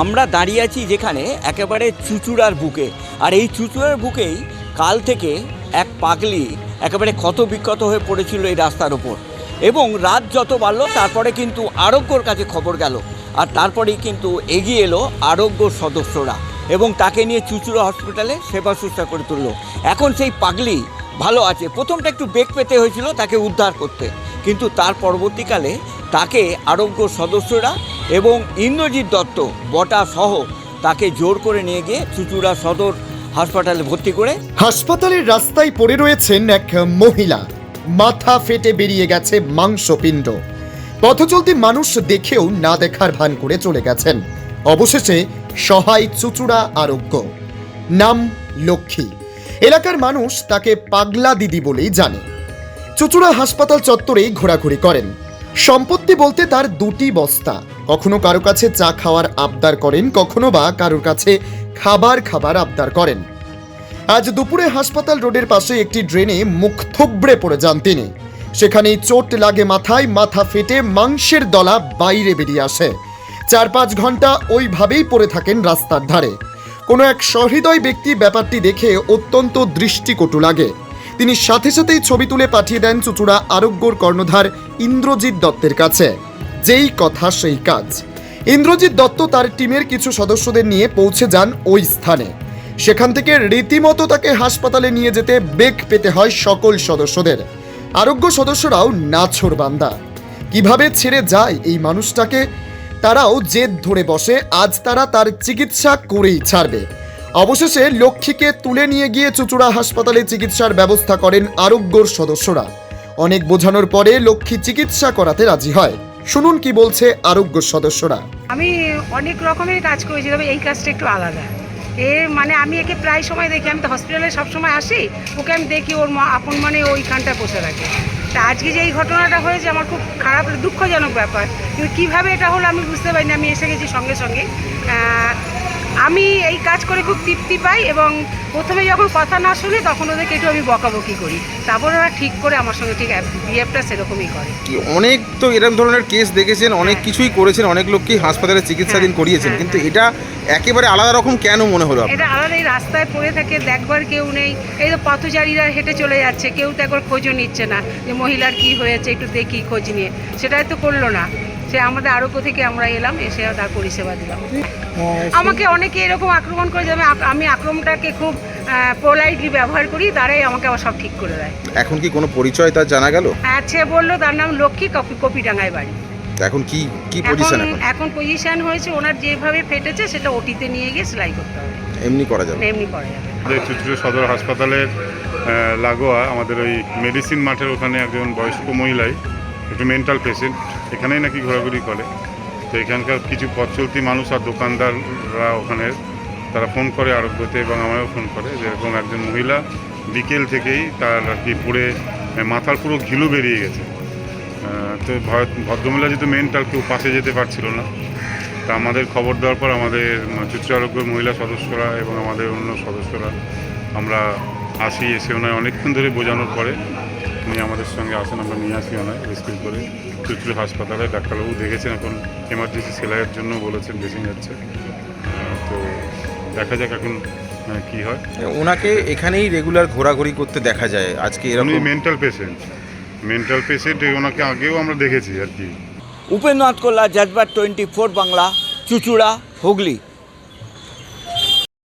আমরা দাঁড়িয়ে আছি যেখানে একেবারে চুচুড়ার বুকে। আর এই চুচুড়ার বুকেই কাল থেকে এক পাগলি একেবারে ক্ষত বিক্ষত হয়ে পড়েছিল এই রাস্তার ওপর। এবং রাত যত বাড়লো, তারপরে কিন্তু আরোগ্যর কাছে খবর গেল। আর তারপরেই কিন্তু এগিয়ে এলো আরোগ্য সদস্যরা এবং তাকে নিয়ে চুচুড়া হসপিটালে সেবা শুশ্রূষা করে তুললো। এখন সেই পাগলি ভালো আছে। প্রথমটা একটু বেগ পেতে হয়েছিল তাকে উদ্ধার করতে। কিন্তু তার পরবর্তীকালে তাকে আরোগ্য সদস্যরা এবং ইন্দ্রজিৎ দত্ত, বটা সহ তাকে জোর করে নিয়ে গিয়ে চুচুড়া সদর হাসপাতালে ভর্তি করে হাসপাতালের রাস্তায় পড়ে রয়েছেন এক মহিলা। মাথা ফেটে বেরিয়ে গেছে মাংসপিণ্ড। পথচলতি মানুষ দেখেও না দেখার ভান করে চলে গেছেন। অবশেষে সহায় চুচুড়া আরোগ্য। নাম লক্ষ্মী। এলাকার মানুষ তাকে পাগলা দিদি বলেই জানে। চুচুড়া হাসপাতাল চত্বরেই ঘোরাঘুরি করেন। সম্পত্তি বলতে তার দুটি বস্তা। কখনো কারও কাছে চা খাওয়ার আবদার করেন, কখনো বা কারোর কাছে খাবার খাবার আবদার করেন। আজ দুপুরে হাসপাতাল রোডের পাশে একটি ড্রেনে মুখ থুবড়ে পড়ে যান তিনি। সেখানেই চোট লাগে মাথায়, মাথা ফেটে মাংসের দলা বাইরে বেরিয়ে আসে। চার পাঁচ ঘণ্টা ওইভাবেই পড়ে থাকেন রাস্তার ধারে। কোনো এক সহৃদয় ব্যক্তি ব্যাপারটি দেখে অত্যন্ত দৃষ্টিকটু লাগে। তিনি সাথে সাথেই ছবি তুলে পাঠিয়ে দেন চুচুড়া আরোগ্যর কর্ণধার ইন্দ্রজিৎ দত্তের কাছে। যেই কথা, সেই কাজ। ইন্দ্রজিৎ দত্ত তার টিমের কিছু সদস্যদের নিয়ে পৌঁছে যান ওই স্থানে। সেখান থেকে রীতিমতো তাকে হাসপাতালে নিয়ে যেতে বেগ পেতে হয় সকল সদস্যদের। আরোগ্য সদস্যরাও নাছর বান্দা। কীভাবে ছেড়ে যায় এই মানুষটাকে? তারাও জেদ ধরে বসে, আজ তারা তার চিকিৎসা করেই ছাড়বে। অবশেষে লক্ষ্মীকে তুলে নিয়ে গিয়ে চুচুড়া হাসপাতালে চিকিৎসার ব্যবস্থা করেন আরোগ্যর সদস্যরা। অনেক বোঝানোর পরে লক্ষ্মী চিকিৎসা করাতে রাজি হয়। শুনুন কি বলছে আরোগ্য সদস্যরা। আমি অনেক রকমের কাজ করেছি, তবে এই কাজটা একটু আলাদা। এ মানে আমি একে প্রায় সময় দেখি, আমি তো হসপিটালে সবসময় আসি, ওকে আমি দেখি, ওর আপন মানে ওইখানটায় বসে রাখে তা আজকে যে এই ঘটনাটা হয়েছে আমার খুব খারাপ, দুঃখজনক ব্যাপার। কিন্তু কীভাবে এটা হলো আমি বুঝতে পারিনি, আমি এসে গেছি সঙ্গে সঙ্গে। আমি এই কাজ করে খুব তৃপ্তি পাই এবং প্রথমে যখন কথা না শুনি তখন ওদেরকে একটু আমি বকাবকি করি। তারপর ওরা ঠিক করে আমার সঙ্গে ঠিক বিহেভটা সেরকমই করে। অনেক তো এরকম ধরনের কেস দেখেছেন অনেক কিছুই করেছেন অনেক লোককেই হাসপাতালে চিকিৎসাধীন হ্যাঁ, করিয়েছেন হ্যাঁ, কিন্তু এটা একেবারে আলাদা রকম কেন মনে হলো এটা আলাদা এই রাস্তায় পড়ে থাকে দেখবার কেউ নেই। এই তো পথচারীরা হেঁটে চলে যাচ্ছে কেউ তো একবার খোঁজও নিচ্ছে না যে মহিলার কি হয়েছে একটু দেখি খোঁজ নিয়ে। সেটাই তো করল না। সে আমাদের আরোগ্য থেকে আমরা এলাম এসে তার পরিষেবা দিলাম। আমাকে অনেকে এরকম আক্রমণ করে যাবে আমি আক্রমণটাকে খুব পোলাইটলি ব্যবহার করি তারাই আমাকে আবার সব ঠিক করে দেয়। এখন কি কোনো পরিচয় তার জানা গেল? আর সে বলল তার নাম লক্ষ্মী কপি কপিডাঙ্গায় বাড়ি। এখন কি কি পজিশন এখন? এখন পজিশন হয়েছে ওনার যেভাবে ফেটেছে সেটা ওটিতে নিয়ে গিয়ে সেলাই করতে হবে। এমনি করা যাবে? এমনি করা যাবে। আমাদের সদর হাসপাতালের লাগোয়া আমাদের ওই মেডিসিন মাঠের ওখানে একজন বয়স্ক মহিলাই একটু মেন্টাল পেশেন্ট এখানেই নাকি ঘোরাঘুরি করে। তো এখানকার কিছু পথ চলতি মানুষ আর দোকানদাররা ওখানে, তারা ফোন করে আরোগ্যতে এবং আমায়ও ফোন করে যেরকম একজন মহিলা বিকেল থেকেই তার আর কি পুড়ে মাথার পুরো ঘিলু বেরিয়ে গেছে। তো ভদ্রমহিলা যেহেতু মেন্টাল কেউ পাশে যেতে পারছিল না। তা আমাদের খবর দেওয়ার পর আমাদের চুচু আরোগ্যের মহিলা সদস্যরা এবং আমাদের অন্য সদস্যরা আমরা আসি, এসে ওনায় অনেকক্ষণ ধরে বোঝানোর পরে উনি আমাদের সঙ্গে আসেন আমরা নিয়ে আসি ওনায় রেস্কিউ করে চুচুড়ি হাসপাতালে ডাক্তারবাবু দেখেছেন এখন এমার্জেন্সি সেলাইয়ের জন্য বলেছেন বেশি যাচ্ছে তো দেখা যাক এখন কি হয়। ওনাকে এখানেই রেগুলার ঘোরাঘুরি করতে দেখা যায় আজকে এরকম মেন্টাল পেশেন্ট মেন্টাল পেশেন্ট ওনাকে আগেও আমরা দেখেছি আর কি। উপেন্দ্রনাথ কল্লা জাজবার টোয়েন্টি ফোর বাংলা চুচুড়া হুগলি।